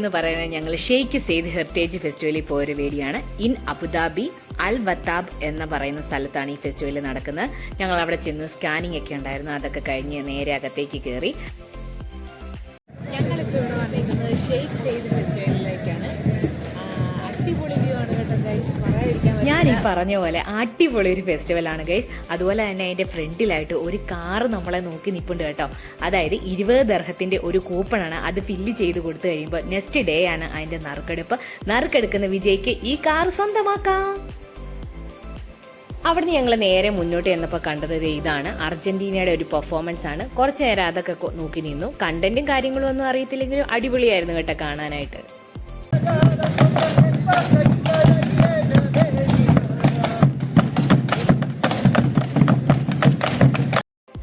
എന്ന് പറയുന്നത് ഞങ്ങൾ ഷെയ്ക്ക് സെയ്ദ് ഹെറിറ്റേജ് ഫെസ്റ്റിവലിൽ പോയൊരു വേദിയാണ്. ഇൻ അബുദാബി അൽ വത്താബ് എന്ന് പറയുന്ന സ്ഥലത്താണ് ഈ ഫെസ്റ്റിവൽ നടക്കുന്നത്. ഞങ്ങൾ അവിടെ ചെന്ന് സ്കാനിങ് ഒക്കെ ഉണ്ടായിരുന്നു. അതൊക്കെ കഴിഞ്ഞ് നേരെ അകത്തേക്ക് കയറി ഞങ്ങളിപ്പോൾ ഇവിടെ വന്നിരിക്കുന്നത് ഷെയ്ഖ് സെയ്ദ് ഫെസ്റ്റിവലിലേക്കാണ് ഞാൻ ഈ പറഞ്ഞ പോലെ അടിപൊളി ഒരു ഫെസ്റ്റിവലാണ് ഗൈസ് അതുപോലെ തന്നെ അതിന്റെ ഫ്രണ്ടിലായിട്ട് ഒരു കാർ നമ്മളെ നോക്കി നിൽപ്പുണ്ട് കേട്ടോ. അതായത് ഇരുപത് ദർഹത്തിന്റെ ഒരു കൂപ്പണാണ് അത് ഫില്ല് ചെയ്ത് കൊടുത്തു കഴിയുമ്പോൾ നെക്സ്റ്റ് ഡേ ആണ് അതിന്റെ നറുക്കെടുപ്പ്. നറുക്കെടുക്കുന്ന വിജയ്ക്ക് ഈ കാർ സ്വന്തമാക്കാം. അവിടുന്ന് ഞങ്ങൾ നേരെ മുന്നോട്ട് ചെന്നപ്പോൾ കണ്ടത് ഇതാണ്. അർജന്റീനയുടെ ഒരു പെർഫോമൻസ് ആണ്. കുറച്ച് നേരം അതൊക്കെ നോക്കി നിന്നു. കണ്ടന്റും കാര്യങ്ങളും ഒന്നും അറിയത്തില്ലെങ്കിലും അടിപൊളിയായിരുന്നു കേട്ടോ കാണാനായിട്ട്. Thank you.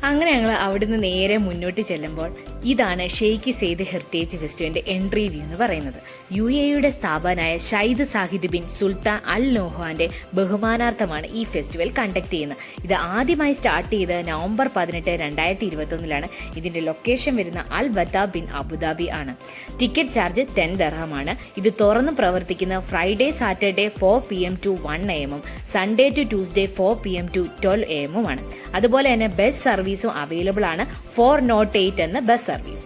അങ്ങനെ ഞങ്ങൾ അവിടുന്ന് നേരെ മുന്നോട്ട് ചെല്ലുമ്പോൾ ഇതാണ് ഷെയ്ഖ് സെയ്ദ് ഹെറിറ്റേജ് ഫെസ്റ്റിവലിന്റെ എൻട്രി വ്യൂ എന്ന് പറയുന്നത്. യു എയുടെ സ്ഥാപകനായ ഷൈദ് സാഹിദ് ബിൻ സുൽത്താൻ അൽ നോഹാന്റെ ബഹുമാനാർത്ഥമാണ് ഈ ഫെസ്റ്റിവൽ കണ്ടക്ട് ചെയ്യുന്നത്. ഇത് ആദ്യമായി സ്റ്റാർട്ട് ചെയ്ത് നവംബർ പതിനെട്ട് രണ്ടായിരത്തി ഇരുപത്തൊന്നിലാണ് ഇതിന്റെ ലൊക്കേഷൻ വരുന്ന അൽ ബത്ത ബിൻ അബുദാബി ആണ്. ടിക്കറ്റ് ചാർജ് ടെൻ ദർഹമാണ്. ഇത് തുറന്നു പ്രവർത്തിക്കുന്ന Friday Saturday four P M to one A എമ്മും Sunday to Tuesday four P M to twelve A എമ്മുമാണ് അതുപോലെ തന്നെ ബസ് സർവീസും അവൈലബിൾ ആണ് ഫോർ നോട്ട് എയ്റ്റ് എന്ന ബസ് സർവീസ്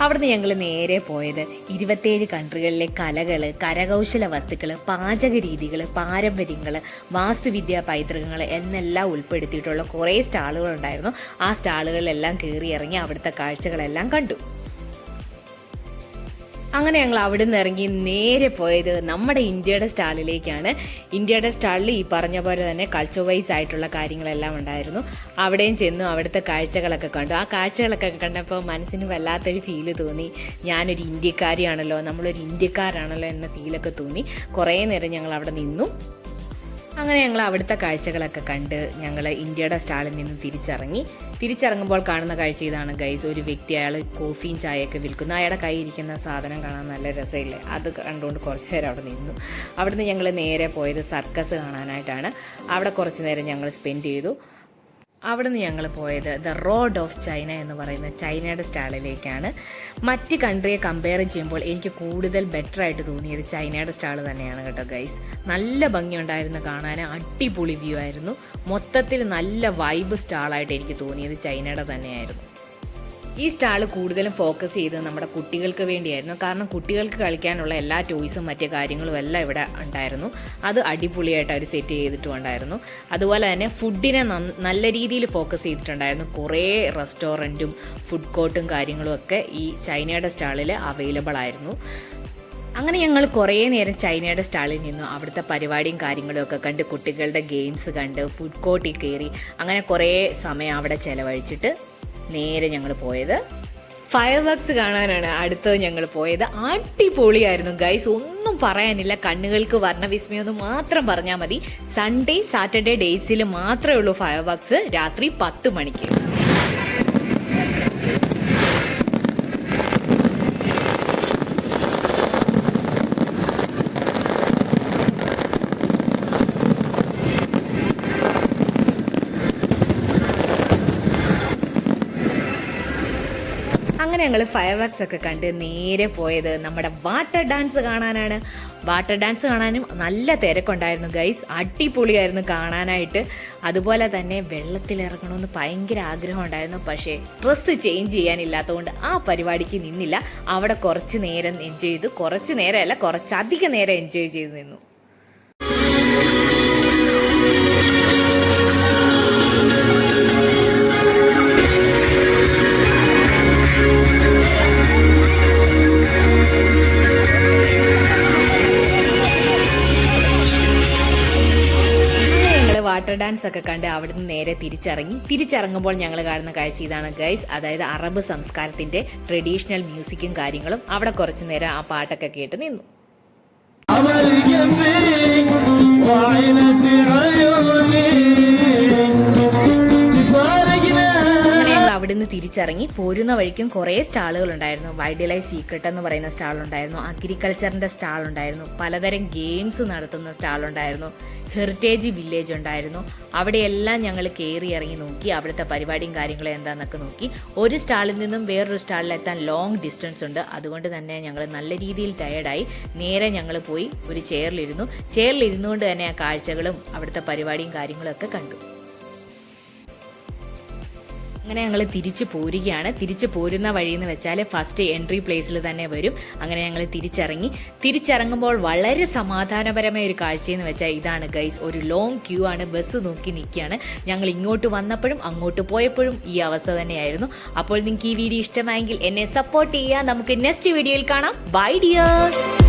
അവിടുന്ന് ഞങ്ങൾ നേരെ പോയത് ഇരുപത്തേഴ് കൺട്രികളിലെ കലകൾ കരകൗശല വസ്തുക്കൾ പാചക രീതികൾ പാരമ്പര്യങ്ങൾ വാസ്തുവിദ്യാ പൈതൃകങ്ങൾ എന്നെല്ലാം ഉൾപ്പെടുത്തിയിട്ടുള്ള കുറേ സ്റ്റാളുകൾ ഉണ്ടായിരുന്നു ആ സ്റ്റാളുകളിലെല്ലാം കയറി ഇറങ്ങി അവിടുത്തെ കാഴ്ചകളെല്ലാം കണ്ടു. അങ്ങനെ ഞങ്ങൾ അവിടെ നിന്ന് ഇറങ്ങി നേരെ പോയത് നമ്മുടെ ഇന്ത്യയുടെ സ്റ്റാളിലേക്കാണ്. ഇന്ത്യയുടെ സ്റ്റാളിൽ ഈ പറഞ്ഞ പോലെ തന്നെ കൾച്ചർ വൈസ് ആയിട്ടുള്ള കാര്യങ്ങളെല്ലാം ഉണ്ടായിരുന്നു. അവിടെയും ചെന്നു അവിടുത്തെ കാഴ്ചകളൊക്കെ കണ്ടു. ആ കാഴ്ചകളൊക്കെ കണ്ടപ്പോൾ മനസ്സിന് വല്ലാത്തൊരു ഫീൽ തോന്നി. ഞാനൊരു ഇന്ത്യക്കാരിയാണല്ലോ നമ്മളൊരു ഇന്ത്യക്കാരാണല്ലോ എന്ന ഫീലൊക്കെ തോന്നി. കുറേ നേരം ഞങ്ങൾ അവിടെ നിന്നു. അങ്ങനെ ഞങ്ങൾ അവിടുത്തെ കാഴ്ചകളൊക്കെ കണ്ട് ഞങ്ങൾ ഇന്ത്യയുടെ സ്റ്റാളിൽ നിന്ന് തിരിച്ചിറങ്ങി. തിരിച്ചിറങ്ങുമ്പോൾ കാണുന്ന കാഴ്ച ഇതാണ് ഗൈസ്. ഒരു വ്യക്തി അയാൾ കോഫിയും ചായയൊക്കെ വിൽക്കുന്നു. അയാളുടെ കൈ ഇരിക്കുന്ന സാധനം കാണാൻ നല്ല രസമില്ലേ? അത് കണ്ടുകൊണ്ട് കുറച്ച് നേരം അവിടെ നിന്നു. അവിടുന്ന് ഞങ്ങൾ നേരെ പോയത് സർക്കസ് കാണാനായിട്ടാണ്. അവിടെ കുറച്ച് നേരം ഞങ്ങൾ സ്പെൻഡ് ചെയ്തു. അവിടുന്ന് ഞങ്ങൾ പോയത് ദ റോഡ് ഓഫ് ചൈന എന്ന് പറയുന്ന ചൈനയുടെ സ്റ്റാളിലേക്കാണ്. മറ്റ് കൺട്രിയെ കമ്പയർ ചെയ്യുമ്പോൾ എനിക്ക് കൂടുതൽ ബെറ്റർ ആയിട്ട് തോന്നിയത് ചൈനയുടെ സ്റ്റാൾ തന്നെയാണ് കേട്ടോ ഗൈസ് നല്ല ഭംഗിയുണ്ടായിരുന്നു കാണാൻ അടിപൊളി വ്യൂ ആയിരുന്നു. മൊത്തത്തിൽ നല്ല വൈബ് സ്റ്റാളായിട്ട് എനിക്ക് തോന്നിയത് ചൈനയുടെ തന്നെയായിരുന്നു. ഈ സ്റ്റാൾ കൂടുതലും ഫോക്കസ് ചെയ്തത് നമ്മുടെ കുട്ടികൾക്ക് വേണ്ടിയായിരുന്നു. കാരണം കുട്ടികൾക്ക് കളിക്കാനുള്ള എല്ലാ ടോയ്സും മറ്റു കാര്യങ്ങളും എല്ലാം ഇവിടെ ഉണ്ടായിരുന്നു. അത് അടിപൊളിയായിട്ട് അവർ സെറ്റ് ചെയ്തിട്ടുണ്ടായിരുന്നു. അതുപോലെ തന്നെ ഫുഡിനെ നല്ല രീതിയിൽ ഫോക്കസ് ചെയ്തിട്ടുണ്ടായിരുന്നു. കുറേ റെസ്റ്റോറന്റും ഫുഡ് കോർട്ടും കാര്യങ്ങളും ഒക്കെ ഈ ചൈനയുടെ സ്റ്റാളിൽ അവൈലബിൾ ആയിരുന്നു. അങ്ങനെ ഞങ്ങൾ കുറേ നേരം ചൈനയുടെ സ്റ്റാളിൽ നിന്നു. അവിടുത്തെ പരിപാടിയും കാര്യങ്ങളും ഒക്കെ കണ്ട് കുട്ടികളുടെ ഗെയിംസ് കണ്ട് ഫുഡ് കോർട്ടിൽ കയറി അങ്ങനെ കുറേ സമയം അവിടെ ചെലവഴിച്ചിട്ട് നേരെ ഞങ്ങൾ പോയത്. ഫയർ വർക്ക്സ് കാണാനാണ് അടുത്തത് ഞങ്ങൾ പോയത്. അടിപൊളിയായിരുന്നു ഗൈസ് ഒന്നും പറയാനില്ല. കണ്ണുകൾക്ക് വർണവിസ്മയം എന്ന് മാത്രം പറഞ്ഞാൽ മതി. സൺഡേ സാറ്റർഡേ ഡേയ്സിൽ മാത്രമേ ഉള്ളൂ ഫയർ വർക്ക്സ് രാത്രി പത്ത് മണിക്ക്. ഞങ്ങൾ ഫയർ വർക്സ് ഒക്കെ കണ്ട് നേരെ പോയത് നമ്മുടെ വാട്ടർ ഡാൻസ് കാണാനാണ്. വാട്ടർ ഡാൻസ് കാണാനും നല്ല തിരക്കുണ്ടായിരുന്നു ഗൈസ് അടിപൊളിയായിരുന്നു കാണാനായിട്ട്. അതുപോലെ തന്നെ വെള്ളത്തിലിറങ്ങണമെന്ന് ഭയങ്കര ആഗ്രഹം ഉണ്ടായിരുന്നു പക്ഷേ ഡ്രസ്സ് ചേഞ്ച് ചെയ്യാനില്ലാത്തതുകൊണ്ട് ആ പരിപാടിക്ക് നിന്നില്ല. അവിടെ കുറച്ച് നേരം എൻജോയ് ചെയ്തു. കുറച്ച് നേരമല്ല കുറച്ചധികം നേരം എൻജോയ് ചെയ്ത് നിന്നു. വാട്ടർ ഡാൻസ് ഒക്കെ കണ്ട് അവിടുന്ന് നേരെ തിരിച്ചിറങ്ങി. തിരിച്ചിറങ്ങുമ്പോൾ ഞങ്ങൾ കാണുന്ന കാഴ്ച ഇതാണ് ഗൈസ് അതായത് അറബ് സംസ്കാരത്തിന്റെ ട്രഡീഷണൽ മ്യൂസിക്കും കാര്യങ്ങളും അവിടെ കുറച്ചു നേരം ആ പാട്ടൊക്കെ കേട്ട് നിന്നു. അവിടുന്ന് തിരിച്ചിറങ്ങി പോരുന്ന വഴിക്കും കുറേ സ്റ്റാളുകൾ ഉണ്ടായിരുന്നു വൈൽഡ് ലൈഫ് സീക്രട്ട് എന്ന് പറയുന്ന അഗ്രികൾച്ചറിന്റെ സ്റ്റാൾ ഉണ്ടായിരുന്നു പലതരം ഗെയിംസ് നടത്തുന്ന സ്റ്റാൾ ഉണ്ടായിരുന്നു ഹെറിറ്റേജ് വില്ലേജ് ഉണ്ടായിരുന്നു. അവിടെയെല്ലാം ഞങ്ങൾ കയറി ഇറങ്ങി നോക്കി അവിടുത്തെ പരിപാടിയും കാര്യങ്ങളും എന്താണെന്നൊക്കെ നോക്കി. ഒരു സ്റ്റാളിൽ നിന്നും വേറൊരു സ്റ്റാളിലെത്താൻ ലോങ് ഡിസ്റ്റൻസ് ഉണ്ട്. അതുകൊണ്ട് തന്നെ ഞങ്ങൾ നല്ല രീതിയിൽ ടയേർഡായി നേരെ ഞങ്ങൾ പോയി ഒരു ചെയറിലിരുന്നു ചെയറിലിരുന്നുകൊണ്ട് തന്നെ ആ കാഴ്ചകളും അവിടുത്തെ പരിപാടിയും കാര്യങ്ങളും ഒക്കെ കണ്ടു. അങ്ങനെ ഞങ്ങൾ തിരിച്ചു പോരുകയാണ്. തിരിച്ചു പോരുന്ന എന്ന് വെച്ചാൽ ഫസ്റ്റ് എൻട്രി പ്ലേസിൽ തന്നെ വരും. അങ്ങനെ ഞങ്ങൾ തിരിച്ചിറങ്ങി. തിരിച്ചിറങ്ങുമ്പോൾ വളരെ സമാധാനപരമായ ഒരു കാഴ്ചയെന്ന് വെച്ചാൽ ഇതാണ് ഗൈസ് ഒരു ലോങ് ക്യൂ ആണ്. ബസ് നോക്കി നിൽക്കുകയാണ് ഞങ്ങൾ ഇങ്ങോട്ട് വന്നപ്പോഴും അങ്ങോട്ട് പോയപ്പോഴും ഈ അവസ്ഥ തന്നെയായിരുന്നു. അപ്പോൾ നിങ്ങൾക്ക് ഈ വീഡിയോ ഇഷ്ടമായെങ്കിൽ എന്നെ സപ്പോർട്ട് ചെയ്യുക നമുക്ക് നെക്സ്റ്റ് വീഡിയോയിൽ കാണാം. By dears